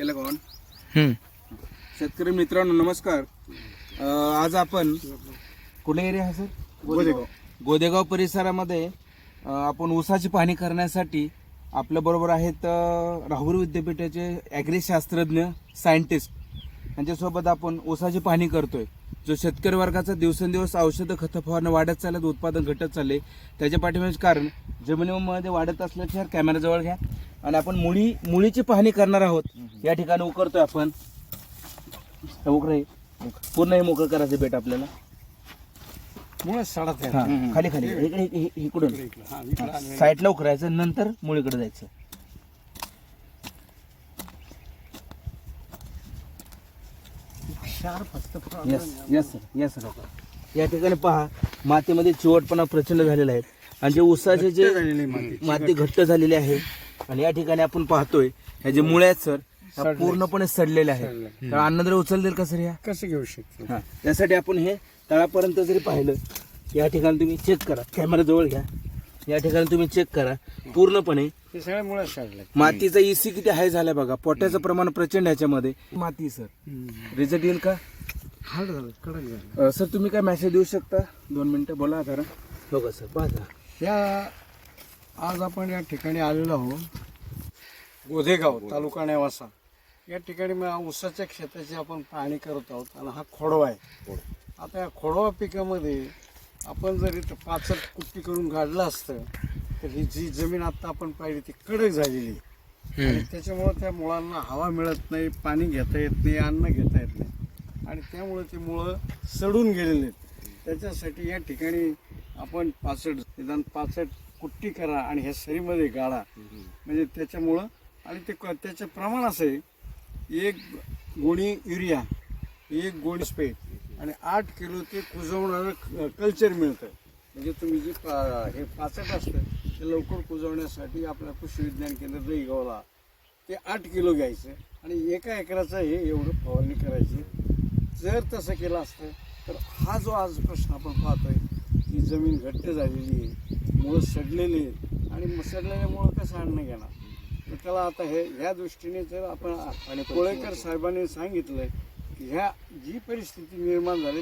केलं का. शेतकरी मित्रांनो नमस्कार. अं, आज आपण कुठला एरिया आहे सर गोदेगाव. गोदेगाव परिसरामध्ये अं, आपण ऊसाची पाहणी करण्यासाठी आपल्या बरोबर आहेत अं, राहुल विद्यापीठाचे ॲग्रीशास्त्रज्ञ सायंटिस्ट यांच्यासोबत आपण ऊसाची पाहणी करतोय. जो शेतकरी वर्गाचा दिवसेंदिवस औषधं खतं फवारणं वाढत चाललं उत्पादन घटत चालले त्याच्या पाठीमागे कारण जमिनीमध्ये वाढत असल्याच्या कॅमेरा जवळ घ्या. आणि आपण मुळी मुळीची पाहणी करणार आहोत. या ठिकाणी उकरतोय आपण. उकर. पूर्ण हे मोकळं करायचं बेट आपल्याला. मुळे सडत खाली खाली. इकडे इकडे- इकडे- इकडून साईडला उकरायचं नंतर मुळीकडे जायचं. Yes yes sir yes sir या ठिकाणी पहा मातीमध्ये चिवटपणा प्रचंड झालेला आहे. आणि जे ऊसाचे जे माती घट्ट झालेली आहे आणि या ठिकाणी आपण पाहतोय ह्या जे मुळे आहेत सर ह्या पूर्णपणे सडलेले आहेत. तर अन्नद्रव्य उचलतील का सर या? कसं घेऊ शकतो हा. त्यासाठी आपण हे तळापर्यंत जरी पाहिलं या ठिकाणी तुम्ही चेक करा. कॅमेरा जवळ घ्या. या ठिकाणी तुम्ही चेक करा. पूर्णपणे हे मातीचा इसी किती हाय झालाय बघा. पोट्याचं प्रमाण प्रचंड ह्याच्यामध्ये माती सर. रिझल्ट येईल का? हार्ड झालं कडक झालं. अ, सर तुम्ही काय मेसेज देऊ शकता? दोन मिनिटं बोला जरा. बघा सर? पाहा या आज आपण या ठिकाणी आलेलो आहोत. गोधेगाव तालुका नेवासा. या ठिकाणी मग ऊसाच्या क्षेत्राची आपण पाहणी करत आहोत आणि हा खोडवा आहे. आता या खोडवा पिकामध्ये आपण जर इथं पाचट कुट्टी करून काढलं असतं तर ही जी जमीन आता आपण पाहिली ती कडक झालेली आहे. आणि त्याच्यामुळं त्या मुळांना हवा मिळत नाही पाणी घेता येत नाही अन्न घेता येत नाही. आणि त्यामुळं ती मुळं सडून गेलेली आहेत. त्याच्यासाठी या ठिकाणी आपण पाचट निदान पाचट कुट्टी करा आणि ह्या सरीमध्ये गाळा. म्हणजे त्याच्यामुळं आणि ते क- त्याचं प्रमाण असं आहे एक गोणी युरिया एक गोणी स्पेट आणि आठ किलो ते कुजवणारं कल्चर मिळतं म्हणजे तुम्ही जे पा- हे पाचट असतं ते लवकर कुजवण्यासाठी आपल्या कृषी विज्ञान केंद्र दहीगावला ते आठ किलो घ्यायचं आणि एका एकराचं हे एवढं फवारणी करायची. जर तसं केलं असतं तर हा जो आज प्रश्न आपण पाहतोय की जमीन घट्ट झालेली आहे. मुळं सडलेली आहेत आणि मग सडलेल्यामुळं कसं अन्न घेणार. तर त्याला आता हे ह्या दृष्टीने जर आपण कोळेकर साहेबांनी सांगितलंय की ह्या जी परिस्थिती निर्माण झाली